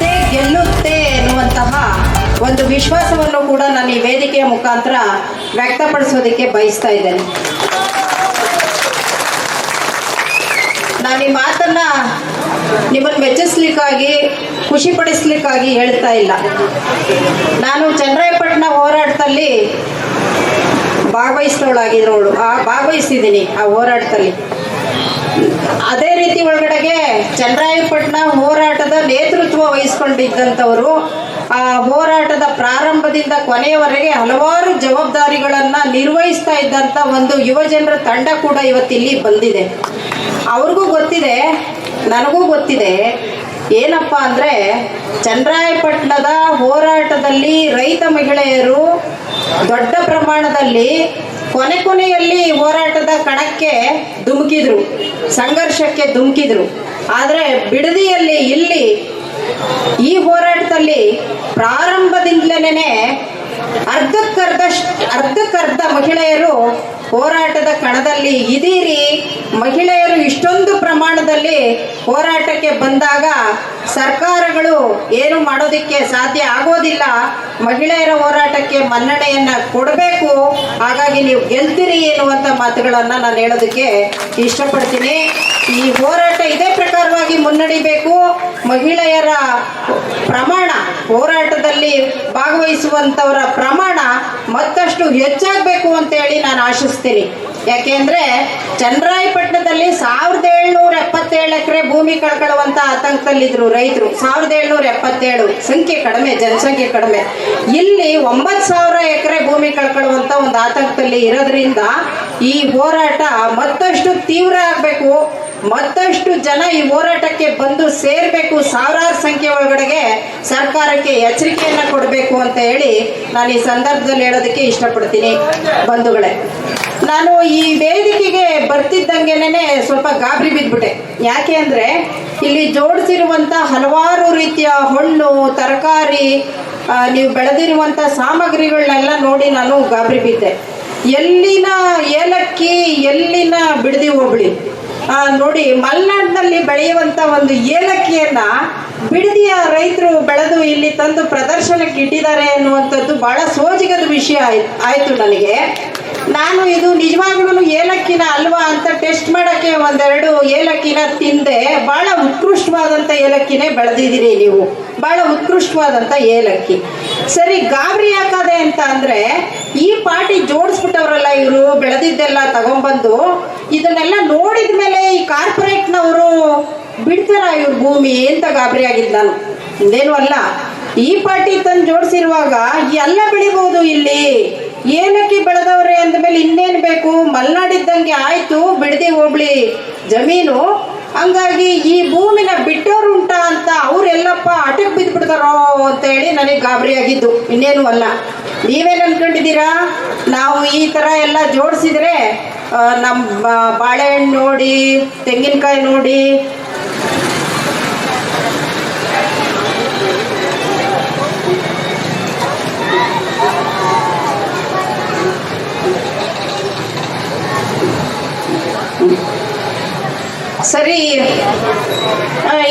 ಗೆದ್ದೇ ಗೆಲ್ಲುತ್ತೆ ಎನ್ನುವಂತಹ ಒಂದು ವಿಶ್ವಾಸವನ್ನು ಕೂಡ ನಾನು ಈ ವೇದಿಕೆಯ ಮುಖಾಂತರ ವ್ಯಕ್ತಪಡಿಸೋದಕ್ಕೆ ಬಯಸ್ತಾ ಇದ್ದೇನೆ. ನಾನು ಈ ಮಾತನ್ನ ನಿಮ್ಮನ್ನು ಮೆಚ್ಚಿಸ್ಲಿಕ್ಕಾಗಿ ಖುಷಿ ಪಡಿಸ್ಲಿಕ್ಕಾಗಿ ಹೇಳ್ತಾ ಇಲ್ಲ. ನಾನು ಚಂದ್ರಾಯಪಟ್ಟಣ ಹೋರಾಟದಲ್ಲಿ ಭಾಗವಹಿಸಿದವಳಾಗಿರೋಳು ಆ ಭಾಗವಹಿಸಿದ್ದೀನಿ ಆ ಹೋರಾಟದಲ್ಲಿ. ಅದೇ ರೀತಿ ಒಳಗಡೆಗೆ ಚಂದ್ರಾಯಪಟ್ಟಣ ಹೋರಾಟದ ನೇತೃತ್ವ ವಹಿಸಿಕೊಂಡಿದ್ದಂಥವರು, ಆ ಹೋರಾಟದ ಪ್ರಾರಂಭದಿಂದ ಕೊನೆಯವರೆಗೆ ಹಲವಾರು ಜವಾಬ್ದಾರಿಗಳನ್ನ ನಿರ್ವಹಿಸ್ತಾ ಇದ್ದಂತ ಒಂದು ಯುವ ಜನರ ತಂಡ ಕೂಡ ಇವತ್ತಿಲ್ಲಿ ಬಂದಿದೆ. ಅವ್ರಿಗೂ ಗೊತ್ತಿದೆ, ನನಗೂ ಗೊತ್ತಿದೆ, ಏನಪ್ಪ ಅಂದರೆ ಚಂದ್ರಾಯಪಟ್ಟಣದ ಹೋರಾಟದಲ್ಲಿ ರೈತ ಮಹಿಳೆಯರು ದೊಡ್ಡ ಪ್ರಮಾಣದಲ್ಲಿ ಕೊನೆ ಕೊನೆಯಲ್ಲಿ ಹೋರಾಟದ ಕಣಕ್ಕೆ ಧುಮುಕಿದ್ರು ಸಂಘರ್ಷಕ್ಕೆ ಧುಮುಕಿದ್ರು. ಆದರೆ ಬಿಡದಿಯಲ್ಲಿ ಇಲ್ಲಿ ಈ ಹೋರಾಟದಲ್ಲಿ ಪ್ರಾರಂಭದಿಂದಲೇ ಅರ್ಧಕ್ಕರ್ಧಷ್ಟು ಅರ್ಧಕ್ಕರ್ಧ ಮಹಿಳೆಯರು ಹೋರಾಟದ ಕಣದಲ್ಲಿ ಇದೀರಿ ಮಹಿಳೆಯರು ಇಷ್ಟೊಂದು ಪ್ರಮಾಣದಲ್ಲಿ ಹೋರಾಟಕ್ಕೆ ಬಂದಾಗ ಸರ್ಕಾರಗಳು ಏನು ಮಾಡೋದಕ್ಕೆ ಸಾಧ್ಯ ಆಗೋದಿಲ್ಲ. ಮಹಿಳೆಯರ ಹೋರಾಟಕ್ಕೆ ಮನ್ನಣೆಯನ್ನ ಕೊಡಬೇಕು. ಹಾಗಾಗಿ ನೀವು ಗೆಲ್ತೀರಿ ಎನ್ನುವಂಥ ಮಾತುಗಳನ್ನು ನಾನು ಹೇಳೋದಕ್ಕೆ ಇಷ್ಟಪಡ್ತೀನಿ. ಈ ಹೋರಾಟ ಇದೇ. ಪ್ರಕಾರವಾಗಿ ಮುನ್ನಡಿಬೇಕು. ಮಹಿಳೆಯರ ಪ್ರಮಾಣ ಹೋರಾಟದಲ್ಲಿ ಭಾಗವಹಿಸುವಂಥವರ ಪ್ರಮಾಣ ಮತ್ತಷ್ಟು ಹೆಚ್ಚಾಗಬೇಕು ಅಂತೇಳಿ ನಾನು ಆಶಿಸ್ತೀನಿ. ಯಾಕೆಂದ್ರೆ ಚನ್ನರಾಯಪಟ್ಟಣದಲ್ಲಿ ಸಾವಿರದ ಏಳ್ನೂರ ಎಪ್ಪತ್ತೇಳು ಎಕರೆ ಭೂಮಿ ಕಳ್ಕೊಳ್ಳುವಂತ ಆತಂಕದಲ್ಲಿದ್ರು ರೈತರು. ಸಾವಿರದ ಏಳ್ನೂರ ಎಪ್ಪತ್ತೇಳು. ಸಂಖ್ಯೆ ಕಡಿಮೆ, ಜನಸಂಖ್ಯೆ ಕಡಿಮೆ. ಇಲ್ಲಿ ಒಂಬತ್ತು ಸಾವಿರ ಎಕರೆ ಭೂಮಿ ಕಳ್ಕೊಳ್ಳುವಂತ ಒಂದು ಆತಂಕದಲ್ಲಿ ಇರೋದ್ರಿಂದ ಈ ಹೋರಾಟ ಮತ್ತಷ್ಟು ತೀವ್ರ ಆಗಬೇಕು. ಮತ್ತಷ್ಟು ಜನ ಈ ಹೋರಾಟಕ್ಕೆ ಬಂದು ಸೇರ್ಬೇಕು, ಸಾವಿರಾರು ಸಂಖ್ಯೆ ಒಳಗಡೆಗೆ ಸರ್ಕಾರಕ್ಕೆ ಎಚ್ಚರಿಕೆಯನ್ನ ಕೊಡಬೇಕು ಅಂತ ಹೇಳಿ ನಾನು ಈ ಸಂದರ್ಭದಲ್ಲಿ ಹೇಳೋದಕ್ಕೆ ಇಷ್ಟಪಡ್ತೀನಿ ಬಂಧುಗಳೇ. ನಾನು ಈ ವೇದಿಕೆಗೆ ಬರ್ತಿದ್ದಂಗೆನೆ ಸ್ವಲ್ಪ ಗಾಬರಿ ಬಿದ್ಬಿಟ್ಟೆ. ಯಾಕೆ ಅಂದ್ರೆ ಇಲ್ಲಿ ಜೋಡಿಸಿರುವಂತ ಹಲವಾರು ರೀತಿಯ ಹಣ್ಣು, ತರಕಾರಿ ನೀವು ಬೆಳೆದಿರುವಂತ ಸಾಮಗ್ರಿಗಳನ್ನೆಲ್ಲ ನೋಡಿ ನಾನು ಗಾಬರಿ ಬಿದ್ದೆ. ಎಲ್ಲಿನ ಏಲಕ್ಕಿ, ಎಲ್ಲಿನ ಬಿಡದಿ ಹೋಬಳಿ? ನೋಡಿ, ಮಲೆನಾಡಿನಲ್ಲಿ ಬೆಳೆಯುವಂತ ಒಂದು ಏಲಕ್ಕಿಯನ್ನ ಬಿಡದಿಯ ರೈತರು ಬೆಳೆದು ಇಲ್ಲಿ ತಂದು ಪ್ರದರ್ಶನಕ್ಕೆ ಇಟ್ಟಿದ್ದಾರೆ ಅನ್ನುವಂಥದ್ದು ಬಹಳ ಸೋಜಿಗದ ವಿಷಯ ಆಯ್ತು ನನಗೆ. ನಾನು ಇದು ನಿಜವಾಗ್ಲೂ ಏಲಕ್ಕಿನ ಅಲ್ವಾ ಅಂತ ಟೆಸ್ಟ್ ಮಾಡಕ್ಕೆ ಒಂದೆರಡು ಏಲಕ್ಕಿನ ತಿಂದೆ. ಬಹಳ ಉತ್ಕೃಷ್ಟವಾದಂಥ ಏಲಕ್ಕಿನೇ ಬೆಳೆದಿದ್ದೀರಿ ನೀವು. ಬಹಳ ಉತ್ಕೃಷ್ಟವಾದಂಥ ಏಲಕ್ಕಿ. ಸರಿ, ಗಾಬರಿ ಹಾಕದೆ ಅಂತ ಅಂದ್ರೆ ಈ ಪಾರ್ಟಿ ಜೋಡಿಸ್ಬಿಟ್ಟವ್ರಲ್ಲ ಇವರು, ಬೆಳೆದಿದ್ದೆಲ್ಲ ತಗೊಂಡ್ಬಂದು, ಇದನ್ನೆಲ್ಲ ನೋಡಿದ ಮೇಲೆ ಈ ಕಾರ್ಪೊರೇಟ್ನವರು ಬಿಡ್ತಾರ ಇವ್ರ ಭೂಮಿ ಅಂತ ಗಾಬರಿ ಆಗಿದ್ದು ನಾನು. ಇದೇನು ಅಲ್ಲ. ಈ ಪಾರ್ಟಿ ತಂದು ಜೋಡಿಸಿರುವಾಗ ಎಲ್ಲ ಬೆಳಿಬಹುದು ಇಲ್ಲಿ. ಏನಕ್ಕೆ ಬೆಳೆದವ್ರೆ ಅಂದಮೇಲೆ ಇನ್ನೇನು ಬೇಕು? ಮಲ್ನಾಡಿದ್ದಂಗೆ ಆಯ್ತು, ಬಿಡದಿ ಹೋಗ್ಲಿ. ಜಮೀನು ಹಂಗಾಗಿ ಈ ಭೂಮಿನ ಬಿಟ್ಟವ್ರು ಉಂಟಾ ಅಂತ ಅವ್ರೆಲ್ಲಪ್ಪ ಅಟಕ್ ಬಿದ್ದು ಬಿಡ್ತಾರೋ ಅಂತ ಹೇಳಿ ನನಗೆ ಗಾಬರಿ ಆಗಿದ್ದು ಇನ್ನೇನು ಅಲ್ಲ. ನೀವೇನು ಅನ್ಕೊಂಡಿದ್ದೀರಾ? ನಾವು ಈ ಥರ ಎಲ್ಲ ಜೋಡಿಸಿದ್ರೆ ನಮ್ಮ ಬಾಳೆಹಣ್ಣು ನೋಡಿ, ತೆಂಗಿನಕಾಯಿ ನೋಡಿ ಸರಿ.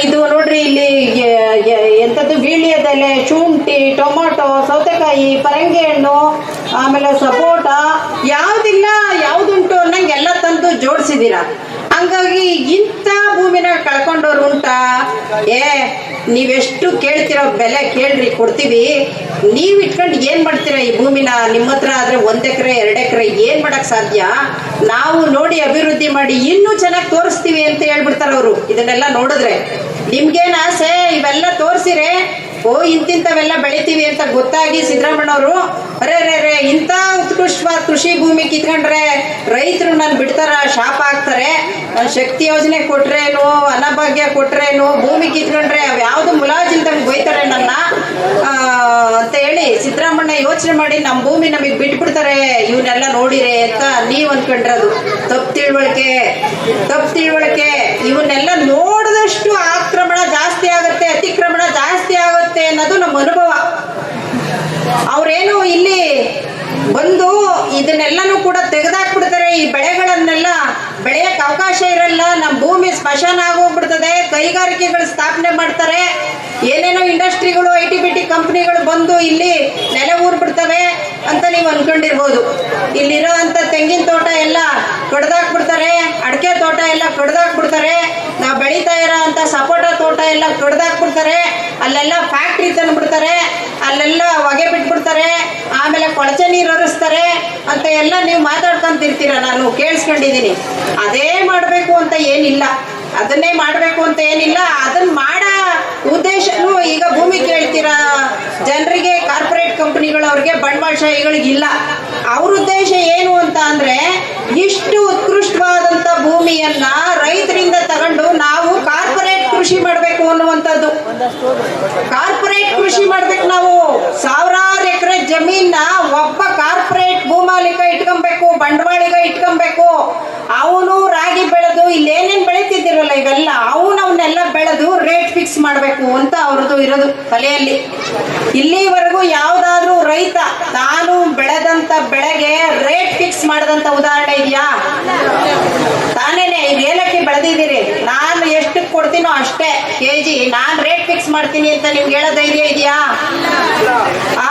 ಇದು ನೋಡ್ರಿ ಇಲ್ಲಿ ಎಂಥದ್ದು ವೀಳ್ಯದೆಲೆ ಶುಂಠಿ, ಟೊಮೊಟೊ, ಸೌತೆಕಾಯಿ, ಪರಂಗಿ ಹಣ್ಣು, ಆಮೇಲೆ ಸಪೋಟ, ಯಾವುದಿಲ್ಲ, ಯಾವುದುಂಟು ಅನ್ನಂಗೆ ಎಲ್ಲ ತಂದು ಜೋಡಿಸಿದ್ದೀರಾ ಹಂಗಾಗಿ ಇಂಥ ಭೂಮಿನ ಕಳ್ಕೊಂಡವ್ರು ಉಂಟಾ? ಏ ನೀವೆಷ್ಟು ಕೇಳ್ತಿರೋ ಬೆಲೆ ಕೇಳ್ರಿ, ಕೊಡ್ತೀವಿ. ನೀವು ಇಟ್ಕೊಂಡು ಏನು ಮಾಡ್ತೀರಾ ಈ ಭೂಮಿನ? ನಿಮ್ಮ ಹತ್ರ ಆದರೆ ಒಂದು ಎಕರೆ, ಎರಡು ಎಕರೆ ಏನು ಮಾಡಕ್ ಸಾಧ್ಯ? ನಾವು ನೋಡಿ ಅಭಿವೃದ್ಧಿ ಮಾಡಿ ಇನ್ನೂ ಚೆನ್ನಾಗಿ ತೋರಿಸ್ತೀವಿ ಅಂತ ಹೇಳ್ಬಿಡ್ತಾರೆ ಅವರು ಇದನ್ನೆಲ್ಲ ನೋಡಿದ್ರೆ ನಿಮ್ಗೇನ ಆಸೆ? ಇವೆಲ್ಲ ತೋರಿಸಿರೆ ಓ ಇಂತಿಂತವೆಲ್ಲ ಬೆಳಿತೀವಿ ಅಂತ ಗೊತ್ತಾಗಿ ಸಿದ್ದರಾಮಣ್ಣವರು ಅರೆ ರೇ ರೇ ಇಂಥ ಉತ್ಕೃಷ್ಟವಾದ ಕೃಷಿ ಭೂಮಿ ಕಿತ್ಕೊಂಡ್ರೆ ರೈತರು ನಾನು ಬಿಡ್ತಾರ, ಶಾಪ ಹಾಕ್ತಾರೆ ಶಕ್ತಿ ಯೋಜನೆ ಕೊಟ್ರೇನು, ಅನಭಾಗ್ಯ ಕೊಟ್ರೇನು, ಭೂಮಿ ಕಿತ್ಕೊಂಡ್ರೆ ಅವ್ ಯಾವ್ದು ಮುಲಾಜಿಲ್ದಂಗೆ ಬೈತಾರೆ ನನ್ನ? ಅಂತ ಹೇಳಿ ಸಿದ್ದರಾಮಣ್ಣ ಯೋಚನೆ ಮಾಡಿ ನಮ್ಮ ಭೂಮಿ ನಮಗೆ ಬಿಟ್ಬಿಡ್ತಾರೆ ಇವನ್ನೆಲ್ಲ ನೋಡಿರಿ ಅಂತ ನೀವ್ ಅನ್ಕೊಂಡ್ರದು. ತಪ್ಪು ತಿಳುವಳಿಕೆ ತಪ್ಪು ತಿಳುವಳಿಕೆ ಇವನ್ನೆಲ್ಲ ನೋಡಿದಷ್ಟು ಆಕ್ರಮಣ ಜಾಸ್ತಿ ಆಗುತ್ತೆ ಅತಿಕ್ರಮಣ ಜಾಸ್ತಿ ಆಗುತ್ತೆ ಅನ್ನೋದು ಅನುಭವ. ಅವ್ರೇನು ಇಲ್ಲಿ ಬಂದು ಇದನ್ನೆಲ್ಲನೂ ಕೂಡ ತೆಗೆದಾಕ್ಬಿಡ್ತಾರೆ. ಈ ಬೆಳೆಗಳನ್ನೆಲ್ಲ ಬೆಳೆಯಕ್ಕೆ ಅವಕಾಶ ಇರಲ್ಲ. ನಮ್ಮ ಭೂಮಿ ಸ್ಮಶಾನ ಆಗೋಗ್ಬಿಡ್ತದೆ. ಕೈಗಾರಿಕೆಗಳು ಸ್ಥಾಪನೆ ಮಾಡ್ತಾರೆ. ಏನೇನೋ ಇಂಡಸ್ಟ್ರಿಗಳು, ಐ ಟಿ ಬಿ ಟಿ ಕಂಪ್ನಿಗಳು ಬಂದು ಇಲ್ಲಿ ನೆಲೆ ಊರ್ಬಿಡ್ತವೆ. ಅಂತ ನೀವು ಅನ್ಕೊಂಡಿರ್ಬೋದು. ಇಲ್ಲಿರೋ ಅಂತ ತೆಂಗಿನ ತೋಟ ಎಲ್ಲ ಕಡ್ದಾಕ್ಬಿಡ್ತಾರೆ ಅಡಿಕೆ ತೋಟ ಎಲ್ಲ ಕಡ್ದಾಕ್ಬಿಡ್ತಾರೆ ನಾವು ಬೆಳೀತಾ ಇರೋ ಅಂತ ಸಪೋಟ ತೋಟ ಎಲ್ಲ ಕಡ್ದಾಕ್ಬಿಡ್ತಾರೆ ಅಲ್ಲೆಲ್ಲ ಫ್ಯಾಕ್ಟ್ರಿ ತಂದ್ಬಿಡ್ತಾರೆ ಅಲ್ಲೆಲ್ಲ ಹೊಗೆ ಬಿಟ್ಬಿಡ್ತಾರೆ, ಆಮೇಲೆ ಕೊಳಚೆ ನೀರು ಹರಿಸ್ತಾರೆ ಅಂತ ಎಲ್ಲ ನೀವು ಮಾತಾಡ್ಕೊಂತಿರ್ತೀರ, ನಾನು ಕೇಳಿಸ್ಕೊಂಡಿದ್ದೀನಿ. ಅದೇ ಮಾಡಬೇಕು ಅಂತ ಏನಿಲ್ಲ. ಅದನ್ನೇ ಮಾಡಬೇಕು ಅಂತ ಏನಿಲ್ಲ ಅದನ್ನ ಮಾಡ ಉದ್ದೇಶನೂ ಈಗ ಭೂಮಿ ಕೇಳ್ತೀರಾ? ಜನರಿಗೆ ಕಾರ್ಪೊರೇಟ್ ಕಂಪನಿಗಳು ಅವ್ರಿಗೆ ಬಂಡವಾಳಶಾಹಿಗಳಿಗೆ ಇಲ್ಲ ಅವ್ರ ಉದ್ದೇಶ ಏನು ಅಂತ ಅಂದ್ರೆ, ಇಷ್ಟು ಉತ್ಕೃಷ್ಟವಾದಂತ ಭೂಮಿಯನ್ನ ರೈತರಿಂದ ತಗೊಂಡು ನಾವು ಕಾರ್ಪೊರೇಟ್ ಕೃಷಿ ಮಾಡಬೇಕು ಅನ್ನುವಂಥದ್ದು. ಕಾರ್ಪೊರೇಟ್ ಕೃಷಿ ಮಾಡ್ಬೇಕು ನಾವು. ಸಾವಿರಾರು ಜಮೀನ ಒಬ್ಬ ಕಾರ್ಪೊರೇಟ್ ಭೂಮಾಲೀಕ ಇಟ್ಕೊಬೇಕು, ಬಂಡವಾಳಿಗ ಇಟ್ಕೊಬೇಕು. ಅವನು ರಾಗಿ ಬೆಳೆದು ಇಲ್ಲಿ ಏನೇನ್ ಬೆಳಿತಿದ್ದೀರಲ್ಲ ಇವೆಲ್ಲ, ಅವನು ಅವನ್ನೆಲ್ಲ ಬೆಳೆದು ರೇಟ್ ಫಿಕ್ಸ್ ಮಾಡಬೇಕು ಅಂತ ಅವ್ರದ್ದು ಇರೋದು ತಲೆಯಲ್ಲಿ. ಇಲ್ಲಿವರೆಗೂ ಯಾವ್ದಾದ್ರೂ ರೈತ ತಾನು ಬೆಳೆದಂತ ಬೆಳೆಗೆ ರೇಟ್ ಫಿಕ್ಸ್ ಮಾಡದಂತ ಉದಾಹರಣೆ ಇದೆಯಾ? ತಾನೇನೆ, ಈಗ ಏಲಕ್ಕಿ ಬೆಳೆದಿದ್ದೀರಿ. ನಾನು ಎಷ್ಟು ಕೊಡ್ತೀನೋ ಅಷ್ಟೇ ಕೆ ಜಿ ನಾನು ರೇಟ್ ಫಿಕ್ಸ್ ಮಾಡ್ತೀನಿ ಅಂತ ನಿಮ್ಗೆ ಹೇಳೋ ಧೈರ್ಯ ಇದೆಯಾ? ಆ?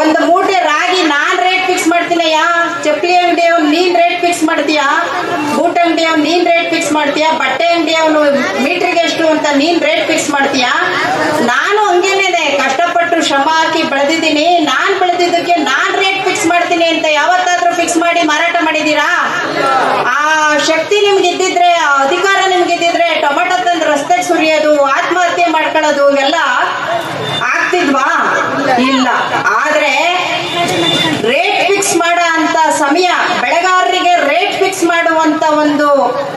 ಒಂದು ಮೂಟೆ ರಾಗಿ ನಾನ್ ರೇಟ್ ಫಿಕ್ಸ್ ಮಾಡ್ತೀನಿ ಯಾ ಚಪ್ಪಲಿ ಅಂಗಡಿ ಅವ್ನು ನೀನ್ ರೇಟ್ ಫಿಕ್ಸ್ ಮಾಡ್ತೀಯಾ? ಬೂಟ್ ಅಂಗಡಿ ಅವ್ನು ನೀನ್ ರೇಟ್ ಫಿಕ್ಸ್ ಮಾಡ್ತೀಯಾ? ಬಟ್ಟೆ ಅಂಗಡಿ ಅವನು ಮೀಟ್ರಿಗೆ ಎಷ್ಟು ಅಂತ ನೀನ್ ರೇಟ್ ಫಿಕ್ಸ್ ಮಾಡ್ತೀಯಾ? ನಾನು ಹಂಗೇನೆ ಕಷ್ಟಪಟ್ಟು ಶ್ರಮ ಹಾಕಿ ಬೆಳೆದಿದ್ದೀನಿ. ನಾನ್ ಬೆಳೆದಿದ್ದಕ್ಕೆ ನಾನ್ ರೇಟ್ ಫಿಕ್ಸ್ ಮಾಡ್ತೀನಿ ಅಂತ ಯಾವತ್ತಾದ್ರೂ ಫಿಕ್ಸ್ ಮಾಡಿ ಮಾರಾಟ ಮಾಡಿದೀರಾ ಆ ಶಕ್ತಿ ನಿಮ್ಗೆ ಇದ್ದಿದ್ರೆ ಅಧಿಕಾರ ನಿಮ್ಗೆ ಇದ್ದಿದ್ರೆ ಟೊಮೆಟೊ ತಂದು ರಸ್ತೆಗೆ ಸುರಿಯೋದು, ಆತ್ಮಹತ್ಯೆ ಮಾಡ್ಕೊಳ್ಳೋದು, ಇವೆಲ್ಲ ಇಲ್ಲ. ಆದ್ರೆ ರೇಟ್ ಫಿಕ್ಸ್ ಮಾಡೋ ಅಂತ ಸಮಯ, ಬೆಳೆಗಾರರಿಗೆ ರೇಟ್ ಫಿಕ್ಸ್ ಮಾಡುವಂತ ಒಂದು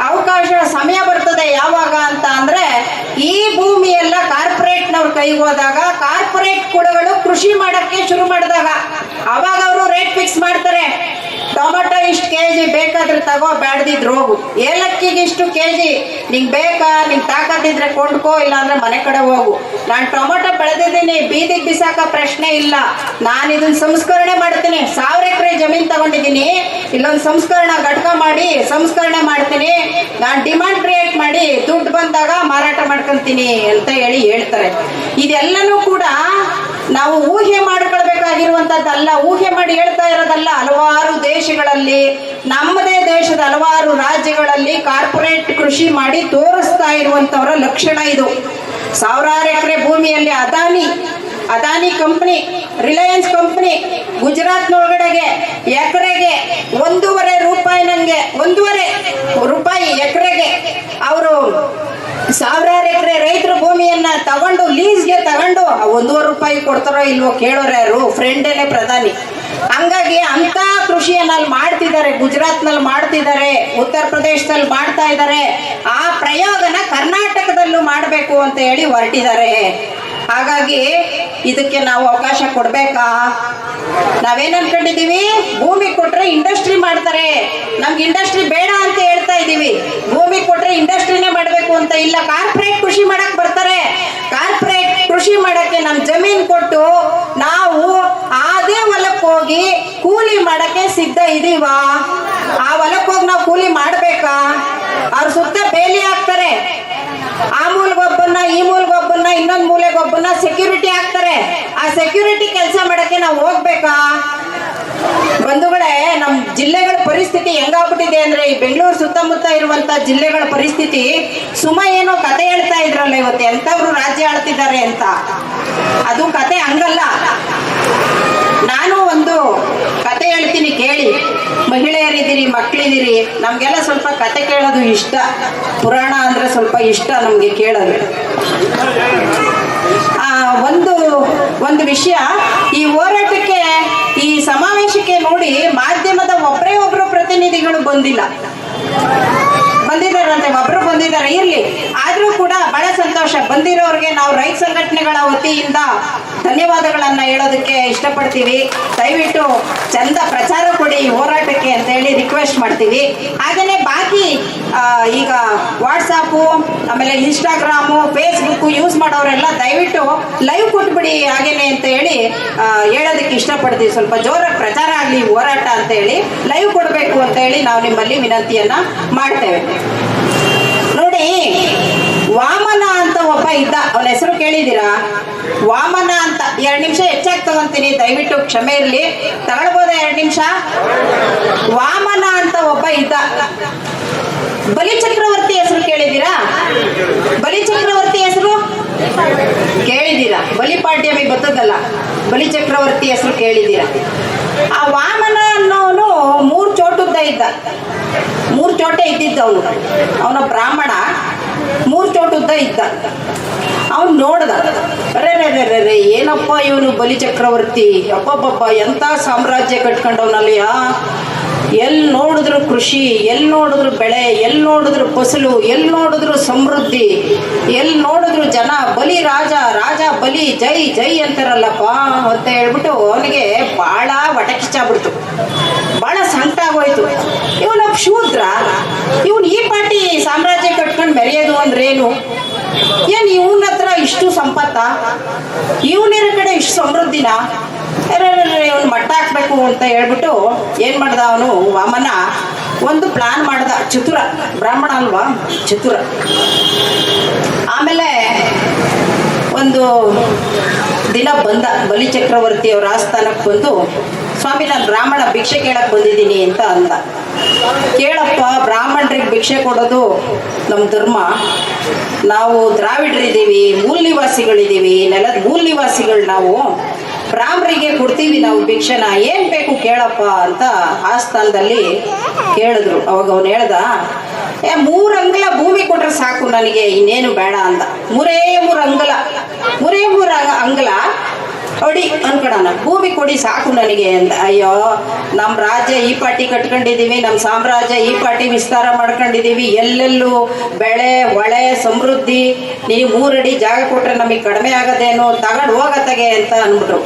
ಅವಕಾಶ ಸಮಯ ಬರ್ತದೆ ಯಾವಾಗ ಅಂತ ಅಂದ್ರೆ, ಈ ಭೂಮಿ ಎಲ್ಲ ಕಾರ್ಪೊರೇಟ್ನವ್ರ ಕೈಗೆ ಹೋದಾಗ ಕಾರ್ಪೊರೇಟ್ ಕುಳಗಳು ಕೃಷಿ ಮಾಡಕ್ಕೆ ಶುರು ಮಾಡಿದಾಗ. ಅವಾಗ ಅವರು ರೇಟ್ ಫಿಕ್ಸ್ ಮಾಡ್ತಾರೆ. ಟೊಮೆಟೊ ಇಷ್ಟು ಕೆ ಜಿ ಬೇಕಾದ್ರೆ ತಗೋ ಬ್ಯಾಡ್ದಿದ್ರು ಹೋಗು ಏಲಕ್ಕಿಗೆ ಇಷ್ಟು ಕೆ ಜಿ ನಿಂಗೆ ಬೇಕಾ? ನಿಂಗೆ ತಾಕತ್ತಿದ್ರೆ ಕೊಂಡ್ಕೋ ಇಲ್ಲ ಅಂದ್ರೆ ಮನೆ ಕಡೆ ಹೋಗು. ನಾನು ಟೊಮೆಟೊ ಬೆಳೆದಿದ್ದೀನಿ, ಬೀದಿಗೆ ಬಿಸಾಕ ಪ್ರಶ್ನೆ ಇಲ್ಲ. ನಾನು ಇದನ್ನ ಸಂಸ್ಕರಣೆ ಮಾಡ್ತೀನಿ. ಸಾವಿರ ಎಕರೆ ಜಮೀನ್ ತಗೊಂಡಿದ್ದೀನಿ. ಇಲ್ಲೊಂದು ಸಂಸ್ಕರಣ ಘಟಕ ಮಾಡಿ, ಸಂಸ್ಕರಣೆ ಮಾಡ್ತೀನಿ. ನಾನು ಡಿಮಾಂಡ್ ಕ್ರಿಯೇಟ್ ಮಾಡಿ, ದುಡ್ಡು ಬಂದಾಗ ಮಾರಾಟ ಮಾಡ್ಕೊಂತೀನಿ ಅಂತ ಹೇಳಿ ಹೇಳ್ತಾರೆ. ಇದೆಲ್ಲನೂ ಕೂಡ ನಾವು ಊಹೆ ಮಾಡ್ಕೊಳ್ಬೇಕಾಗಿರುವಂತದ್ದಲ್ಲ ಊಹೆ ಮಾಡಿ ಹೇಳ್ತಾ ಇರೋದಲ್ಲ, ಹಲವಾರು ದೇಶಗಳಲ್ಲಿ, ನಮ್ಮದೇ ದೇಶದ ಹಲವಾರು ರಾಜ್ಯಗಳಲ್ಲಿ ಕಾರ್ಪೊರೇಟ್ ಕೃಷಿ ಮಾಡಿ ತೋರಿಸ್ತಾ ಇರುವಂತವರ ಲಕ್ಷಣ ಇದು. ಸಾವಿರಾರು ಎಕರೆ ಭೂಮಿಯಲ್ಲಿ Adani Adani company, Reliance company, ಗುಜರಾತ್ನೊಳಗಡೆಗೆ ಎಕರೆಗೆ ಒಂದೂವರೆ ರೂಪಾಯಿ ನಂಗೆ, ಒಂದೂವರೆ ರೂಪಾಯಿ ಎಕರೆಗೆ ಅವರು ಸಾವಿರಾರು ಎಕರೆ ರೈತರ ಭೂಮಿಯನ್ನ ತಗೊಂಡು ಲೀಸ್ಗೆ ತಗೊಂಡು ಒಂದೂವರೆ ರೂಪಾಯಿ ಕೊಡ್ತಾರೋ ಇಲ್ವೋ ಕೇಳೋರು ಯಾರು? ಫ್ರೆಂಡೇನೆ ಪ್ರಧಾನಿ. ಹಂಗಾಗಿ ಅಂತ ಕೃಷಿಯನ್ನ ಅಲ್ಲಿ ಮಾಡ್ತಿದ್ದಾರೆ ಗುಜರಾತ್ನಲ್ಲಿ ಮಾಡ್ತಿದ್ದಾರೆ, ಉತ್ತರ ಪ್ರದೇಶದಲ್ಲಿ ಮಾಡ್ತಾ ಇದ್ದಾರೆ. ಆ ಪ್ರಯೋಗನ ಕರ್ನಾಟಕದಲ್ಲೂ ಮಾಡಬೇಕು ಅಂತ ಹೇಳಿ ಹೊರಟಿದ್ದಾರೆ. ಹಾಗಾಗಿ ಇದಕ್ಕೆ ನಾವು ಅವಕಾಶ ಕೊಡ್ಬೇಕಾ? ನಾವೇನ್ ಅನ್ಕೊಂಡಿದೀವಿ ಭೂಮಿ ಕೊಟ್ರೆ ಇಂಡಸ್ಟ್ರಿ ಮಾಡ್ತಾರೆ. ನಮ್ಗೆ ಇಂಡಸ್ಟ್ರಿ ಬೇಡ ಅಂತ ಹೇಳ್ತಾ ಇದೀವಿ ಭೂಮಿ ಕೊಟ್ರೆ ಇಂಡಸ್ಟ್ರಿನೇ ಮಾಡ್ಬೇಕು ಅಂತ ಇಲ್ಲ. ಕಾರ್ಪೊರೇಟ್ ಕೃಷಿ ಮಾಡಕ್ ಬರ್ತಾರೆ. ಕಾರ್ಪೊರೇಟ್ ಕೃಷಿ ಮಾಡಕ್ಕೆ ನಮ್ ಜಮೀನ್ ಕೊಟ್ಟು ನಾವು ಅದೇ ಹೊಲಕ್ಕೆ ಹೋಗಿ ಕೂಲಿ ಮಾಡಕ್ಕೆ ಸಿದ್ಧ ಇದೀವಾ? ಆ ಹೊಲಕ್ಕೆ ಹೋಗಿ ನಾವು ಕೂಲಿ ಮಾಡ್ಬೇಕಾ? ಅವ್ರ ಸುತ್ತ ಬೇಲಿ ಹಾಕ್ತಾರೆ. ಆ ಮೂಲೆಗೊಬ್ಬನ್ನ, ಈ ಮೂಲೆಗೊಬ್ಬನ್ನ, ಇನ್ನೊಂದ್ ಮೂಲೆಗೊಬ್ಬನ್ನ ಸೆಕ್ಯೂರಿಟಿ ಹಾಕ್ತಾರೆ. ಆ ಸೆಕ್ಯೂರಿಟಿ ಕೆಲಸ ಮಾಡಕ್ಕೆ ನಾವು ಹೋಗ್ಬೇಕಾ? ಬಂಧುಗಳೇ, ನಮ್ ಜಿಲ್ಲೆಗಳ ಪರಿಸ್ಥಿತಿ ಹೆಂಗಾಗ್ಬಿಟ್ಟಿದೆ ಅಂದ್ರೆ, ಈ ಬೆಂಗಳೂರು ಸುತ್ತಮುತ್ತ ಇರುವಂತ ಜಿಲ್ಲೆಗಳ ಪರಿಸ್ಥಿತಿ, ಸುಮ ಏನೋ ಕತೆ ಹೇಳ್ತಾ ಇದ್ರಲ್ಲ ಇವತ್ತು ಎಂತವ್ರು ರಾಜ್ಯ ಆಳ್ತಿದ್ದಾರೆ ಅಂತ. ಅದು ಕತೆ ಹಂಗಲ್ಲ. ನಾನು ಒಂದು ಕತೆ ಹೇಳ್ತೀನಿ ಕೇಳಿ. ಮಹಿಳೆಯರಿದ್ದೀರಿ, ಮಕ್ಕಳಿದ್ದೀರಿ, ನಮಗೆಲ್ಲ ಸ್ವಲ್ಪ ಕತೆ ಕೇಳೋದು ಇಷ್ಟ. ಪುರಾಣ ಅಂದರೆ ಸ್ವಲ್ಪ ಇಷ್ಟ ನಮಗೆ ಕೇಳೋದು. ಒಂದು ಒಂದು ವಿಷಯ, ಈ ಹೋರಾಟಕ್ಕೆ, ಈ ಸಮಾವೇಶಕ್ಕೆ ನೋಡಿ ಮಾಧ್ಯಮದ ಒಬ್ಬರೇ ಒಬ್ಬರು ಪ್ರತಿನಿಧಿಗಳು ಬಂದಿಲ್ಲ. ಬಂದಿದ್ದಾರಂತೆ ಒಬ್ರು ಬಂದಿದ್ದಾರೆ, ಇರ್ಲಿ. ಆದ್ರೂ ಕೂಡ ಬಹಳ ಸಂತೋಷ. ಬಂದಿರೋರಿಗೆ ನಾವು ರೈತ ಸಂಘಟನೆಗಳ ವತಿಯಿಂದ ಧನ್ಯವಾದಗಳನ್ನ ಹೇಳೋದಕ್ಕೆ ಇಷ್ಟಪಡ್ತೀವಿ. ದಯವಿಟ್ಟು ಚಂದ ಪ್ರಚಾರ ಕೊಡಿ ಹೋರಾಟಕ್ಕೆ ಅಂತ ಹೇಳಿ ರಿಕ್ವೆಸ್ಟ್ ಮಾಡ್ತೀವಿ. ಹಾಗೇನೆ ಬಾಕಿ ಈಗ ವಾಟ್ಸಾಪು ಆಮೇಲೆ ಇನ್ಸ್ಟಾಗ್ರಾಮು ಫೇಸ್ಬುಕ್ ಯೂಸ್ ಮಾಡೋರೆಲ್ಲ ದಯವಿಟ್ಟು ಲೈವ್ ಕೊಟ್ಬಿಡಿ ಹಾಗೇನೆ ಅಂತ ಹೇಳಿ ಹೇಳೋದಕ್ಕೆ ಇಷ್ಟಪಡ್ತೀವಿ. ಸ್ವಲ್ಪ ಜೋರಾಗಿ ಪ್ರಚಾರ ಆಗಲಿ, ಹೋರಾಟ ಅಂತ ಹೇಳಿ ಲೈವ್ ಕೊಡಬೇಕು ಅಂತ ಹೇಳಿ ನಾವು ನಿಮ್ಮಲ್ಲಿ ವಿನಂತಿಯನ್ನ ಮಾಡ್ತೇವೆ. ವಾಮನ ಅಂತ ಒಬ್ಬ ಇದ್ದ, ಅವನ ಹೆಸರು ಕೇಳಿದ್ದೀರಾ? ವಾಮನ ಅಂತ ಎರಡು ನಿಮಿಷ ಹೆಚ್ಚಾಗಿ ತಗೊಂತೀನಿ, ದಯವಿಟ್ಟು ಕ್ಷಮೆ ಇರಲಿ. ತಗೊಳ್ಬೋದ ಎರಡು ನಿಮಿಷ? ವಾಮನ ಅಂತ ಒಬ್ಬ ಇದ್ದ. ಬಲಿ ಚಕ್ರವರ್ತಿ ಹೆಸರು ಕೇಳಿದ್ದೀರಾ? ಬಲಿ ಚಕ್ರವರ್ತಿ ಹೆಸರು? ಕೇಳಿದ್ದೀರಾ? ಬಲಿಪಾಡ್ಯಮಿ ಗೊತ್ತದಲ್ಲ. ಬಲಿ ಚಕ್ರವರ್ತಿ ಹೆಸರು ಕೇಳಿದ್ದೀರಾ? ಆ ವಾಮನ ಅನ್ನೋನು ಮೂರು ಚೋಟುದ್ದ ಇದ್ದ. ಚೋಟೆ ಇದ್ದಿದ್ದ ಅವನು. ಅವನ ಬ್ರಾಹ್ಮಣ ಮೂರು ಚೋಟುದ್ದ ಇದ್ದ. ಅವನು ನೋಡ್ದ ರೇ ರೇ ರೇ ಏನಪ್ಪ ಇವನು ಬಲಿ ಚಕ್ರವರ್ತಿ? ಅಪ್ಪಬ್ಬಬ್ಬ ಎಂಥ ಸಾಮ್ರಾಜ್ಯ ಕಟ್ಕೊಂಡವನಲ್ಲಿಯ ಎಲ್ಲಿ ನೋಡಿದ್ರು ಕೃಷಿ ಎಲ್ಲಿ ನೋಡಿದ್ರು ಬೆಳೆ ಎಲ್ಲಿ ನೋಡಿದ್ರು ಫಸಲು ಎಲ್ಲಿ ನೋಡಿದ್ರು ಸಮೃದ್ಧಿ ಎಲ್ಲಿ ನೋಡಿದ್ರು ಜನ, ಬಲಿ ರಾಜ ರಾಜ ಬಲಿ, ಜೈ ಜೈ ಅಂತಾರಲ್ಲಪ್ಪ ಅಂತ ಹೇಳ್ಬಿಟ್ಟು ಅವನಿಗೆ ಭಾಳ ಹೊಟ್ಟೆ ಕಿಚ್ಚಾಗ್ಬಿಡ್ತು ಭಾಳ ಸಂಕಟ ಆಗೋಯ್ತು ಇವನೊಬ್ಬ ಶೂದ್ರ ಇವನು ಈ ಪಾಟಿ ಸಾಮ್ರಾಜ್ಯ ಕಟ್ಕೊಂಡು ಮೆರೆಯೋದು ಅಂದ್ರೇನು? ಏನು ಇವನ ಹತ್ರ ಇಷ್ಟು ಸಂಪತ್ತ? ಇವನಿರ ಕಡೆ ಇಷ್ಟು ಸಮೃದ್ಧಿನ? ಇವನು ಮಟ್ಟ ಹಾಕ್ಬೇಕು ಅಂತ ಹೇಳ್ಬಿಟ್ಟು ಏನ್ ಮಾಡ್ದ ಅವನು, ವಾಮನ ಒಂದು ಪ್ಲಾನ್ ಮಾಡ್ದ. ಚತುರ. ಬ್ರಾಹ್ಮಣ ಅಲ್ವಾ? ಚತುರ. ಆಮೇಲೆ ಒಂದು ದಿನ ಬಂದ. ಬಲಿ ಚಕ್ರವರ್ತಿಯವ್ರ ಆಸ್ಥಾನಕ್ಕೆ ಬಂದು, ಸ್ವಾಮಿ, ನಾನು ಬ್ರಾಹ್ಮಣ ಭಿಕ್ಷೆ ಕೇಳಕ್ ಬಂದಿದ್ದೀನಿ ಅಂತ ಅಂದ. ಕೇಳಪ್ಪ, ಬ್ರಾಹ್ಮಣರಿಗೆ ಭಿಕ್ಷೆ ಕೊಡೋದು ನಮ್ಮ ಧರ್ಮ. ನಾವು ದ್ರಾವಿಡರಿದ್ದೀವಿ ಮೂಲ ನಿವಾಸಿಗಳಿದ್ದೀವಿ ನೆಲದ ಮೂಲ ನಿವಾಸಿಗಳು ನಾವು. ಬ್ರಾಹ್ಮರಿಗೆ ಕೊಡ್ತೀವಿ ನಾವು ಭಿಕ್ಷೆನ. ಏನ್ ಬೇಕು ಕೇಳಪ್ಪ ಅಂತ ಆಸ್ಥಾನದಲ್ಲಿ ಕೇಳಿದ್ರು. ಅವಾಗ ಅವನು ಹೇಳ್ದ, ಏ, ಮೂರ್ ಅಂಗಲ ಭೂಮಿ ಕೊಟ್ರೆ ಸಾಕು ನನಗೆ, ಇನ್ನೇನು ಬೇಡ ಅಂತ. ಮೂರೇ ಮೂರ್ ಅಂಗಲ. ಮೂರೇ ಮೂರ ಅಂಗಲ ಹೊಡಿ ಅನ್ಕೊಳೋಣ ಭೂಮಿ ಕೊಡಿ ಸಾಕು ನನಗೆ ಅಂದ ಅಯ್ಯೋ ನಮ್ಮ ರಾಜ್ಯ ಈ ಪಾಟಿ ಕಟ್ಕೊಂಡಿದ್ದೀವಿ ನಮ್ಮ ಸಾಮ್ರಾಜ್ಯ ಈ ಪಾಟಿ ವಿಸ್ತಾರ ಮಾಡ್ಕೊಂಡಿದೀವಿ. ಎಲ್ಲೆಲ್ಲೂ ಬೆಳೆ ಹೊಳೆ ಸಮೃದ್ಧಿ, ನೀವು ಮೂರಡಿ ಜಾಗ ಕೊಟ್ರೆ ನಮಗೆ ಕಡಿಮೆ ಆಗದೇನು ತಗೊಂಡು ಹೋಗತ್ತಗೆ ಅಂತ ಅಂದ್ಬಿಟ್ರು.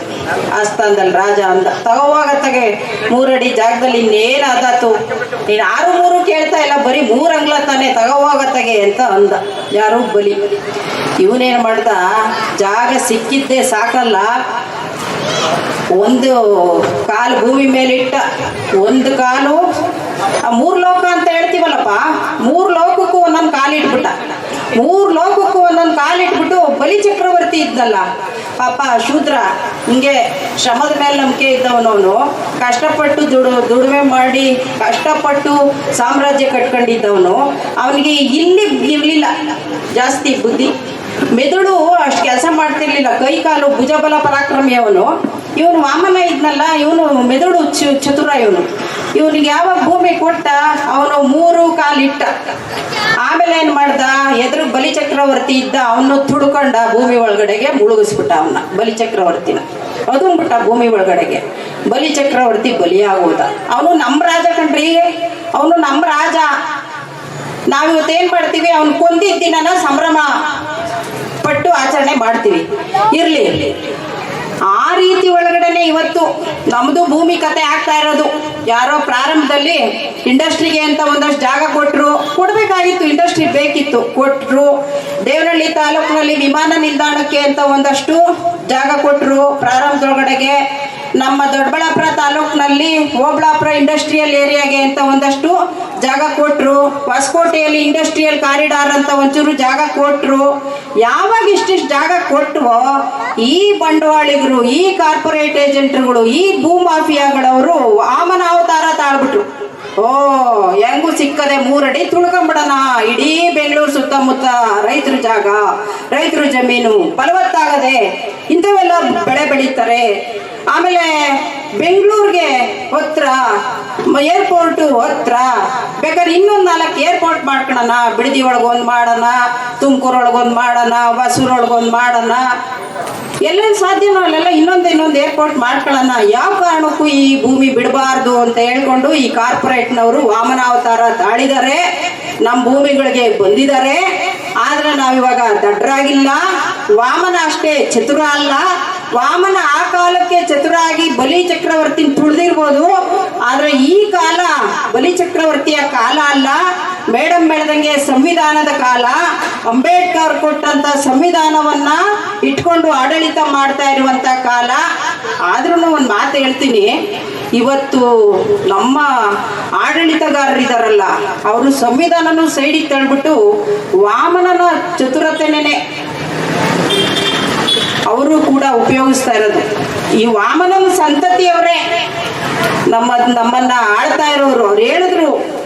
ಆಸ್ಥಾನದಲ್ಲಿ ರಾಜ ಅಂದ. ತಗೋ ಹೋಗತ್ತಗೆ ಮೂರಡಿ ಜಾಗದಲ್ಲಿ ಇನ್ನೇನು ಆದಾತು? ನೀನು ಆರು ಮೂರು ಕೇಳ್ತಾ ಇಲ್ಲ, ಬರೀ ಮೂರು ಅಂಗ್ಲ ತಾನೆ ತಗೋ ಹೋಗತ್ತಗೆ ಅಂತ ಅಂದ. ಯಾರು ಬಲಿ. ಇವನೇನು ಮಾಡ್ದ? ಜಾಗ ಸಿಕ್ಕಿದ್ದೆ ಸಾಕಲ್ಲ ಒಂದು ಕಾಲು ಭೂಮಿ ಮೇಲಿಟ್ಟ, ಒಂದು ಕಾಲು ಮೂರು ಲೋಕ ಅಂತ ಹೇಳ್ತೀವಲ್ಲಪ್ಪ, ಮೂರು ಲೋಕಕ್ಕೂ ಒಂದೊಂದು ಕಾಲಿಟ್ಬಿಟ್ಟ ಮೂರು ಲೋಕಕ್ಕೂ ಒಂದೊಂದು ಕಾಲಿಟ್ಬಿಟ್ಟು ಬಲಿ ಚಕ್ರವರ್ತಿ ಇದ್ದಲ್ಲ ಪಾಪ ಶೂದ್ರ, ಹಿಂಗೆ ಶ್ರಮದ ಮೇಲೆ ನಂಬಿಕೆ ಇದ್ದವನವನು ಕಷ್ಟಪಟ್ಟು ದುಡು, ದುಡಿಮೆ ಮಾಡಿ ಕಷ್ಟಪಟ್ಟು ಸಾಮ್ರಾಜ್ಯ ಕಟ್ಕೊಂಡಿದ್ದವನು. ಅವನಿಗೆ ಇಲ್ಲಿ ಇರಲಿಲ್ಲ ಜಾಸ್ತಿ ಬುದ್ಧಿ. ಮೆದುಳು ಅಷ್ಟು ಕೆಲಸ ಮಾಡ್ತಿರ್ಲಿಲ್ಲ. ಕೈ ಕಾಲು ಭುಜಬಲ ಪರಾಕ್ರಮಿ ಅವನು. ಇವನು ವಾಮನ ಇದ್ನಲ್ಲ, ಇವನು ಮೆದುಳು ಚತುರ ಇವನು. ಇವನಿಗೆ ಯಾವಾಗ ಭೂಮಿ ಕೊಟ್ಟ, ಅವನು ಮೂರು ಕಾಲಿಟ್ಟ. ಆಮೇಲೆ ಏನ್ ಮಾಡ್ದ, ಎದುರು ಬಲಿ ಚಕ್ರವರ್ತಿ ಇದ್ದ, ಅವನು ತುಡ್ಕೊಂಡ ಭೂಮಿ ಒಳಗಡೆಗೆ ಮುಳುಗಿಸ್ಬಿಟ್ಟ ಅವನ್ನ ಬಲಿ ಚಕ್ರವರ್ತಿನ ಭೂಮಿ ಒಳಗಡೆಗೆ. ಬಲಿ ಚಕ್ರವರ್ತಿ ಬಲಿಯಾಗೋದ. ಅವನು ನಮ್ಮ ರಾಜ ಕಣ್ರಿ. ಅವನು ನಮ್ಮ ರಾಜ. ನಾವಿವತ್ತೇನ್ ಮಾಡ್ತೀವಿ, ಅವ್ನು ಕೊಂದಿದ್ದಿನ ಸಂಭ್ರಮ. ಪಟ್ಟು ಆಚರಣೆ ಮಾಡ್ತೀವಿ. ಇರ್ಲಿ. ಆ ರೀತಿ ಒಳಗಡೆನೆ ಇವತ್ತು ನಮ್ದು ಭೂಮಿ ಕತೆ ಆಗ್ತಾ ಇರೋದು. ಯಾರೋ ಪ್ರಾರಂಭದಲ್ಲಿ ಇಂಡಸ್ಟ್ರಿಗೆ ಅಂತ ಒಂದಷ್ಟು ಜಾಗ ಕೊಟ್ಟರು ಕೊಡಬೇಕಾಗಿತ್ತು, ಇಂಡಸ್ಟ್ರಿ ಬೇಕಿತ್ತು. ಕೊಟ್ಟರು ದೇವನಹಳ್ಳಿ ತಾಲೂಕಿನಲ್ಲಿ ವಿಮಾನ ನಿಲ್ದಾಣಕ್ಕೆ ಅಂತ ಒಂದಷ್ಟು ಜಾಗ ಕೊಟ್ಟರು ಪ್ರಾರಂಭದೊಳಗಡೆಗೆ ನಮ್ಮ ದೊಡ್ಡಬಳ್ಳಾಪುರ ತಾಲೂಕಿನಲ್ಲಿ ಓಬಳಾಪುರ ಇಂಡಸ್ಟ್ರಿಯಲ್ ಏರಿಯಾಗೆ ಅಂತ ಒಂದಷ್ಟು ಜಾಗ ಕೊಟ್ಟರು ಹೊಸಕೋಟೆಯಲ್ಲಿ ಇಂಡಸ್ಟ್ರಿಯಲ್ ಕಾರಿಡಾರ್ ಅಂತ ಒಂಚೂರು ಜಾಗ ಕೊಟ್ಟರು ಯಾವಾಗ ಇಷ್ಟಿಷ್ಟು ಜಾಗ ಕೊಟ್ಟವೋ ಈ ಬಂಡವಾಳಿಗರು, ಈ ಕಾರ್ಪೊರೇಟ್ ಏಜೆಂಟ್ರುಗಳು, ಈ ಭೂ ಮಾಫಿಯಾಗಳವರು ಆಮನ ಅವತಾರ ತಾಳ್ಬಿಟ್ರು. ಓ, ಹೆಂಗೂ ಸಿಕ್ಕದೆ ಮೂರಡಿ ತುಳ್ಕೊಂಬಿಡೋಣ. ಇಡೀ ಬೆಂಗಳೂರು ಸುತ್ತಮುತ್ತ ರೈತರ ಜಾಗ, ರೈತರ ಜಮೀನು, ಫಲವತ್ತಾಗದೆ ಇಂಥವೆಲ್ಲ ಬೆಳೆ ಬೆಳೀತಾರೆ. ಆಮೇಲೆ ಬೆಂಗಳೂರಿಗೆ ಹತ್ರ ಏರ್ಪೋರ್ಟು ಹತ್ರ, ಬೇಕಾದ್ರೆ ಇನ್ನೊಂದು ನಾಲ್ಕು ಏರ್ಪೋರ್ಟ್ ಮಾಡ್ಕೊಳ್ಳೋಣ ಬಿಡದಿ ಒಳಗೊಂದು ಮಾಡೋಣ, ತುಮಕೂರು ಒಳಗೊಂದು ಮಾಡೋಣ, ಹೊಸೂರು ಒಳಗೊಂದು ಮಾಡೋಣ. ಎಲ್ಲೆಲ್ಲಿ ಸಾಧ್ಯನೋ ಅಲ್ಲೆಲ್ಲ ಇನ್ನೊಂದು ಇನ್ನೊಂದು ಏರ್ಪೋರ್ಟ್ ಮಾಡ್ಕೊಳ್ಳೋಣ. ಯಾವ ಕಾರಣಕ್ಕೂ ಈ ಭೂಮಿ ಬಿಡಬಾರ್ದು ಅಂತ ಹೇಳ್ಕೊಂಡು ಈ ಕಾರ್ಪೊರೇಟ್ನವರು ವಾಮನಾವತಾರ ತಾಳಿದ್ದಾರೆ ನಮ್ಮ ಭೂಮಿಗಳಿಗೆ ಬಂದಿದ್ದಾರೆ. ಆದ್ರೆ ನಾವಿವಾಗ ದಡ್ರಾಗಿಲ್ಲ. ವಾಮನ ಅಷ್ಟೇ ಚತುರ ಅಲ್ಲ. ವಾಮನ ಆ ಕಾಲಕ್ಕೆ ಚತುರಾಗಿ ಬಲಿ ಚಕ್ರವರ್ತಿನ ತುಳಿದಿರ್ಬೋದು. ಆದ್ರೆ ಈ ಕಾಲ ಬಲಿ ಚಕ್ರವರ್ತಿಯ ಕಾಲ ಅಲ್ಲ. ಮೇಡಮ್ ಬೆಳೆದಂಗೆ ಸಂವಿಧಾನದ ಕಾಲ. ಅಂಬೇಡ್ಕರ್ ಕೊಟ್ಟಂತ ಸಂವಿಧಾನವನ್ನ ಇಟ್ಕೊಂಡು ಆಡಳಿತ ಮಾಡ್ತಾ ಇರುವಂತ ಕಾಲ. ಆದ್ರೂ ಒಂದು ಮಾತು ಹೇಳ್ತೀನಿ. ಇವತ್ತು ನಮ್ಮ ಆಡಳಿತಗಾರರಿದಾರಲ್ಲ ಅವರು ಸಂವಿಧಾನನೂ ಸೈಡಿಗೆ ತಳ್ಬಿಟ್ಟು ವಾಮನನ ಚತುರತೆನೇನೆ. ಅವರು ಕೂಡ ಉಪಯೋಗಿಸ್ತಾ ಇರೋದು. ಈ ವಾಮನನ ಸಂತತಿಯವರೇ, ನಮ್ಮ, ನಮ್ಮನ್ನ ಆಳ್ತಾ ಇರೋರು, ಅವ್ರು ಹೇಳಿದ್ರು.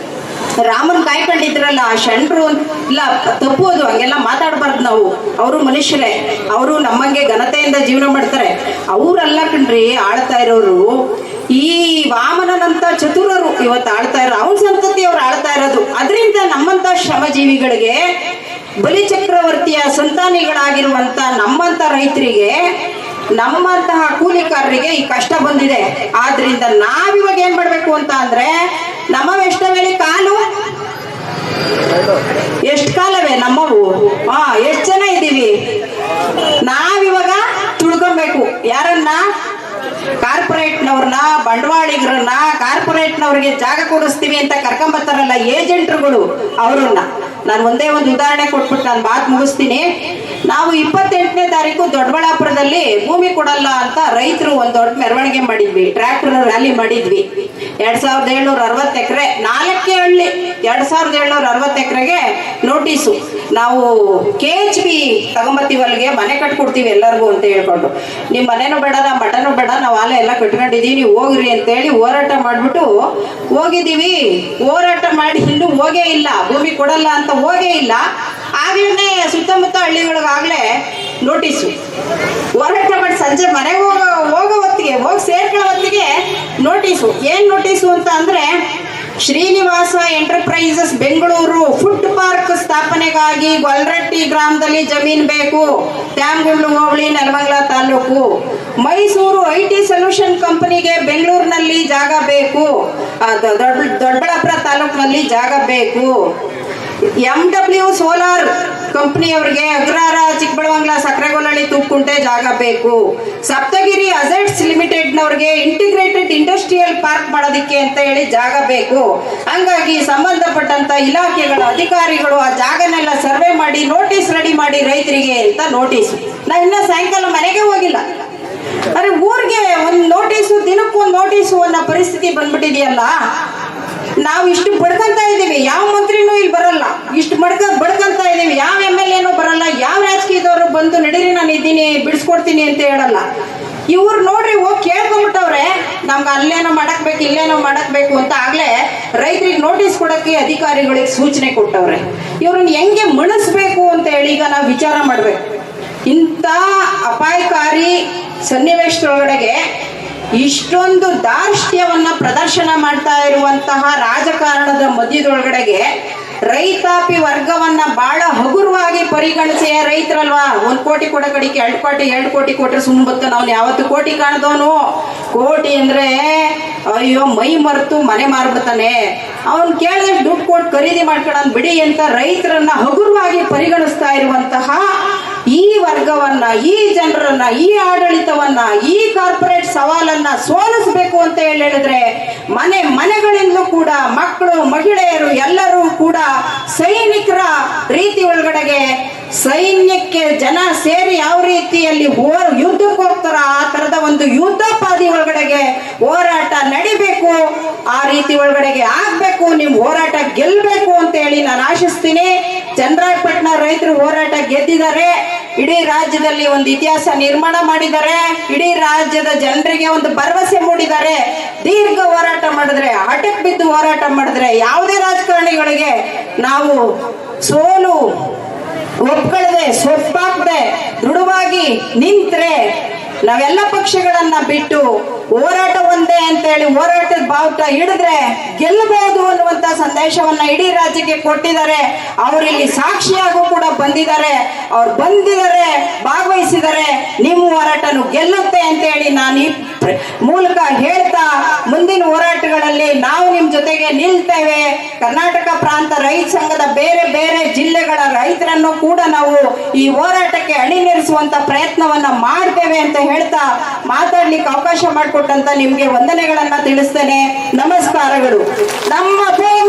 ರಾಮನ್ ಕಾಯ್ಕೊಂಡಿದ್ರಲ್ಲ, ಆ ಶಂಡ್ರು ಇಲ್ಲ ತಪ್ಪು ಅದು, ಹಂಗೆಲ್ಲ ಮಾತಾಡಬಾರ್ದು ನಾವು. ಅವರು ಮನುಷ್ಯರೇ, ಅವರು ನಮ್ಮಂಗೆ ಘನತೆಯಿಂದ ಜೀವನ ಮಾಡ್ತಾರೆ. ಅವರಲ್ಲ ಕಣ್ರಿ, ಆಳ್ತಾ ಇರೋರು. ಈ ವಾಮನನಂತ ಚತುರರು ಇವತ್ತು ಆಳ್ತಾ ಇರೋ ಅವನ ಸಂತತಿ ಅವ್ರು ಆಳ್ತಾ ಇರೋದು. ಅದರಿಂದ ನಮ್ಮಂತ ಶ್ರಮಜೀವಿಗಳಿಗೆ ಬಲಿ ಚಕ್ರವರ್ತಿಯ ಸಂತಾನಿಗಳಾಗಿರುವಂತ ನಮ್ಮಂತ ರೈತರಿಗೆ ನಮ್ಮಂತಹ ಕೂಲಿಕಾರರಿಗೆ ಈ ಕಷ್ಟ ಬಂದಿದೆ. ಆದ್ರಿಂದ ನಾವಿವಾಗ ಏನ್ ಮಾಡ್ಬೇಕು ಅಂತ ಅಂದ್ರೆ ನಮ್ಮ ಎಷ್ಟ ಮೇಲೆ ಕಾಲು? ಎಷ್ಟು ಕಾಲವೇ ನಮ್ಮವು? ಹಾ, ಎಷ್ಟು ಜನ ಇದ್ದೀವಿ? ನಾವಿವಾಗ ತುಳ್ಕೊಬೇಕು. ಯಾರನ್ನ? ಕಾರ್ಪೊರೇಟ್ನವ್ರನ್ನ, ಬಂಡವಾಳಿಗರನ್ನ, ಕಾರ್ಪೊರೇಟ್ನವ್ರಿಗೆ ಜಾಗ ಕೊಡಿಸ್ತೀವಿ ಅಂತ ಕರ್ಕೊಂಬರ್ತಾರಲ್ಲ ಏಜೆಂಟ್ರುಗಳು, ಅವ್ರನ್ನ. ನಾನು ಒಂದೇ ಒಂದು ಉದಾಹರಣೆ ಕೊಟ್ಬಿಟ್ಟು ನಾನು ಮಾತು ಮುಗಿಸ್ತೀನಿ. ನಾವು ಇಪ್ಪತ್ತೆಂಟನೇ ತಾರೀಕು ದೊಡ್ಡಬಳ್ಳಾಪುರದಲ್ಲಿ ಭೂಮಿ ಕೊಡಲ್ಲ ಅಂತ ರೈತರು ಒಂದು ದೊಡ್ಡ ಮೆರವಣಿಗೆ ಮಾಡಿದ್ವಿ. ಟ್ರ್ಯಾಕ್ಟರ್ ರ್ಯಾಲಿ ಮಾಡಿದ್ವಿ. ಎರಡ್ ಸಾವಿರದ ಏಳ್ನೂರ ಅರವತ್ತು ಎಕರೆ ನಾಲ್ಕೇ ಹಳ್ಳಿ. ಎರಡ್ ಸಾವಿರದ ಏಳ್ನೂರ ಅರವತ್ತು ಎಕರೆಗೆ ನೋಟಿಸು. ನಾವು ಕೆ ಎಚ್ ಬಿ ತಗೊಂಬತ್ತೀವಲ್ಲಿಗೆ ಮನೆ ಕಟ್ಕೊಡ್ತೀವಿ ಎಲ್ಲರಿಗೂ ಅಂತ ಹೇಳ್ಕೊಂಡು. ನಿಮ್ಮ ಮನೆನೂ ಬೇಡ ನಮ್ಮ ಮಠನೂ ಬೇಡ, ನಾವು ಆಲೆ ಎಲ್ಲ ಕಟ್ಕೊಂಡಿದ್ದೀವಿ ನೀವು ಹೋಗ್ರಿ ಅಂತೇಳಿ ಹೋರಾಟ ಮಾಡಿಬಿಟ್ಟು ಹೋಗಿದ್ದೀವಿ ಹೋರಾಟ ಮಾಡಿ ಇನ್ನೂ ಹೋಗೇ ಇಲ್ಲ, ಭೂಮಿ ಕೊಡಲ್ಲ ಅಂತ ಹೋಗೇ ಇಲ್ಲ. ಆಗ್ಲೇ ಸುತ್ತಮುತ್ತ ಹಳ್ಳಿಗಳಿಗಾಗಲೇ ನೋಟಿಸು. ಹೋರಾಟ ಮಾಡಿ ಸಂಜೆ ಮನೆಗೆ ಹೋಗೋ ಹೋಗೋ ಹೊತ್ತಿಗೆ, ಹೋಗಿ ಸೇರ್ಕೊಳ್ಳೋ ಹೊತ್ತಿಗೆ ನೋಟಿಸು. ಏನು ನೋಟಿಸು ಅಂತ ಅಂದ್ರೆ Srinivasa enterprises Bengaluru food park ಸ್ಥಾಪನೆಗಾಗಿ ಗೊಲ್ರಟ್ಟಿ ಗ್ರಾಮದಲ್ಲಿ ಜಮೀನ್ ಬೇಕು. ತ್ಯಾಮಗುಂಡು ಹೋಬಳಿ ನೆಲಮಂಗಲ ತಾಲೂಕು. ಮೈಸೂರು ಐ ಟಿ ಸೊಲ್ಯೂಷನ್ ಕಂಪನಿಗೆ ಬೆಂಗಳೂರಿನಲ್ಲಿ ಜಾಗ ಬೇಕು. ದೊಡ್ಡಬಳ್ಳಾಪುರ ತಾಲೂಕಿನಲ್ಲಿ ಜಾಗ ಬೇಕು. ಎಂ ಡಬ್ಲ್ಯೂ ಸೋಲಾರ್ ಕಂಪ್ನಿಯವರಿಗೆ ಅಗ್ರಹಾರ ಚಿಕ್ಕಬಳ್ಳವಂಗ್ಲ ಸಕ್ರೆಗೊಲ್ಲಳ್ಳಿ ತೂಕುಂಟೆ ಜಾಗ ಬೇಕು. ಸಪ್ತಗಿರಿ ಅಸೆಟ್ಸ್ ಲಿಮಿಟೆಡ್ನವ್ರಿಗೆ ಇಂಟಿಗ್ರೇಟೆಡ್ ಇಂಡಸ್ಟ್ರಿಯಲ್ ಪಾರ್ಕ್ ಮಾಡೋದಕ್ಕೆ ಅಂತ ಹೇಳಿ ಜಾಗ ಬೇಕು. ಹಂಗಾಗಿ ಸಂಬಂಧಪಟ್ಟಂತ ಇಲಾಖೆಗಳ ಅಧಿಕಾರಿಗಳು ಆ ಜಾಗನೆಲ್ಲ ಸರ್ವೆ ಮಾಡಿ ನೋಟಿಸ್ ರೆಡಿ ಮಾಡಿ ರೈತರಿಗೆ ಅಂತ ನೋಟಿಸ್ ನಾ ಇನ್ನ ಸಾಯಂಕಾಲ ಮನೆಗೆ ಹೋಗಿಲ್ಲ. ಅರೆ ಊರಿಗೆ ಒಂದು ನೋಟಿಸು ದಿನಕ್ಕೊಂದು ನೋಟಿಸು ಅನ್ನೋ ಪರಿಸ್ಥಿತಿ ಬಂದ್ಬಿಟ್ಟಿದೆಯಲ್ಲ? ನಾವು ಇಷ್ಟು ಬಡ್ಕಂತ ಇದ್ದೀವಿ, ಯಾವ ಮಂತ್ರಿನೂ ಇಲ್ಲಿ ಬರಲ್ಲ. ಇಷ್ಟು ಬಡ್ಕ, ಬಡ್ಕಂತ ಇದ್ದೀವಿ, ಯಾವ ಎಂ ಎಲ್ ಎನೂ ಬರಲ್ಲ, ಯಾವ ರಾಜಕೀಯದವರು ಬಂದು ನಡೀರಿ, ನಾನು ಇದ್ದೀನಿ, ಬಿಡಿಸ್ಕೊಡ್ತೀನಿ ಅಂತ ಹೇಳಲ್ಲ. ಇವ್ರು ನೋಡ್ರಿ, ಹೋಗಿ ಕೇಳ್ಕೊಂಬಿಟ್ಟವ್ರೆ, ನಮ್ಗೆ ಅಲ್ಲೇನೋ ಮಾಡಕ್ಬೇಕು, ಇಲ್ಲೇನೋ ಮಾಡಕ್ಬೇಕು ಅಂತ ಆಗ್ಲೇ ರೈತರಿಗೆ ನೋಟಿಸ್ ಕೊಡಕ್ಕೆ ಅಧಿಕಾರಿಗಳಿಗೆ ಸೂಚನೆ ಕೊಟ್ಟವ್ರೆ. ಇವ್ರನ್ನ ಹೆಂಗೆ ಮಣಿಸ್ಬೇಕು ಅಂತ ಹೇಳಿ ಈಗ ನಾವು ವಿಚಾರ ಮಾಡ್ಬೇಕು. ಇಂಥ ಅಪಾಯಕಾರಿ ಸನ್ನಿವೇಶದೊಳಗಡೆಗೆ ಇಷ್ಟೊಂದು ದಾರ್ಷ್ಟ್ಯವನ್ನ ಪ್ರದರ್ಶನ ಮಾಡ್ತಾ ಇರುವಂತಹ ರಾಜಕಾರಣದ ಮಧ್ಯದೊಳಗಡೆಗೆ ರೈತಾಪಿ ವರ್ಗವನ್ನ ಬಹಳ ಹಗುರವಾಗಿ ಪರಿಗಣಿಸಿ "ಏ, ರೈತರಲ್ವಾ ಒಂದ್ ಕೋಟಿ ಕೊಡ ಕಡಿಕೆ ಎರಡು ಕೋಟಿ ಎರಡು ಕೋಟಿ ಕೊಟ್ರೆ ಸುಮ್ಮನೆ ನಾವು ಯಾವತ್ತು ಕೋಟಿ ಕಾಣದವನು? ಕೋಟಿ ಅಂದ್ರೆ ಅಯ್ಯೋ ಮೈ ಮರೆತು ಮನೆ ಮಾರ್ಬಿಡ್ತಾನೆ. ಅವನ್ ಕೇಳಿದಷ್ಟು ದುಡ್ಡು ಕೊಟ್ಟು ಖರೀದಿ ಮಾಡ್ಕೊಳ್ಳೋನ್ ಬಿಡಿ ಅಂತ ರೈತರನ್ನ ಹಗುರವಾಗಿ ಪರಿಗಣಿಸ್ತಾ ಇರುವಂತಹ ಈ ವರ್ಗವನ್ನ, ಈ ಜನರನ್ನ, ಈ ಆಡಳಿತವನ್ನ, ಈ ಕಾರ್ಪೊರೇಟ್ ಸವಾಲನ್ನ ಸೋಲಿಸಬೇಕು ಅಂತ ಹೇಳಿ ಹೇಳಿದ್ರೆ, ಮನೆ ಮನೆಗಳಿಂದಲೂ ಕೂಡ ಮಕ್ಕಳು, ಮಹಿಳೆಯರು ಎಲ್ಲರೂ ಕೂಡ ಸೈನಿಕರ ರೀತಿ ಒಳಗಡೆಗೆ ಸೈನ್ಯಕ್ಕೆ ಜನ ಸೇರಿ ಯಾವ ರೀತಿಯಲ್ಲಿ ಹೋರ್ ಯುದ್ಧಕ್ಕೆ ಹೋಗ್ತಾರ ಆ ತರದ ಒಂದು ಯುದ್ಧೋಪಾದಿ ಒಳಗಡೆಗೆ ಹೋರಾಟ ನಡಿಬೇಕು. ಆ ರೀತಿ ಒಳಗಡೆಗೆ ಆಗ್ಬೇಕು. ನಿಮ್ ಹೋರಾಟ ಗೆಲ್ಬೇಕು ಅಂತ ಹೇಳಿ ನಾನು ಆಶಿಸ್ತೀನಿ. ಚಂದ್ರಾಯಪಟ್ಟಣ ರೈತರು ಹೋರಾಟ ಗೆದ್ದಿದ್ದಾರೆ. ಇಡೀ ರಾಜ್ಯದಲ್ಲಿ ಒಂದು ಇತಿಹಾಸ ನಿರ್ಮಾಣ ಮಾಡಿದ್ದಾರೆ. ಇಡೀ ರಾಜ್ಯದ ಜನರಿಗೆ ಒಂದು ಭರವಸೆ ಮೂಡಿದ್ದಾರೆ. ದೀರ್ಘ ಹೋರಾಟ ಮಾಡಿದ್ರೆ ಹಠಕ್ ಬಿದ್ದು ಹೋರಾಟ ಮಾಡಿದ್ರೆ ಯಾವುದೇ ರಾಜಕಾರಣಿಗಳಿಗೆ ನಾವು ಸೋಲು ಒಪ್ಕೊಳ್ಳದೆ, ಸೊಪ್ಪಾಗದೆ, ದೃಢವಾಗಿ ನಿಂತ್ರೆ ನಾವೆಲ್ಲ ಪಕ್ಷಗಳನ್ನ ಬಿಟ್ಟು ಹೋರಾಟ ಒಂದೇ ಅಂತ ಹೇಳಿ ಹೋರಾಟದ ಬಾವುಟ ಹಿಡಿದ್ರೆ ಗೆಲ್ಲಬಹುದು ಅನ್ನುವಂತ ಸಂದೇಶವನ್ನ ಇಡೀ ರಾಜ್ಯಕ್ಕೆ ಕೊಟ್ಟಿದ್ದಾರೆ. ಅವರು ಇಲ್ಲಿ ಸಾಕ್ಷಿಯಾಗೂ ಕೂಡ ಬಂದಿದ್ದಾರೆ. ಅವ್ರು ಬಂದಿದ್ದಾರೆ, ಭಾಗವಹಿಸಿದ್ದಾರೆ. ನಿಮ್ಮ ಹೋರಾಟನು ಗೆಲ್ಲುತ್ತೆ ಅಂತ ಹೇಳಿ ನಾನು ಮೂಲಕ ಹೇಳ್ತಾ ಮುಂದಿನ ಹೋರಾಟಗಳಲ್ಲಿ ನಾವು ನಿಮ್ ಜೊತೆಗೆ ನಿಲ್ತೇವೆ. ಕರ್ನಾಟಕ ಪ್ರಾಂತ ರೈತ ಸಂಘದ ಬೇರೆ ಬೇರೆ ಜಿಲ್ಲೆಗಳ ರೈತರನ್ನು ಕೂಡ ನಾವು ಈ ಹೋರಾಟಕ್ಕೆ ಅಣಿನಿರಿಸುವಂತ ಪ್ರಯತ್ನವನ್ನ ಮಾಡ್ತೇವೆ ಅಂತ ಹೇಳ್ತಾ ಮಾತಾಡ್ಲಿಕ್ಕೆ ಅವಕಾಶ ಮಾಡಿಕೊಟ್ಟಂತ ನಿಮ್ಗೆ ವಂದನೆಗಳನ್ನ ತಿಳಿಸ್ತೇನೆ. ನಮಸ್ಕಾರಗಳು. ನಮ್ಮ ನಮ್ಮ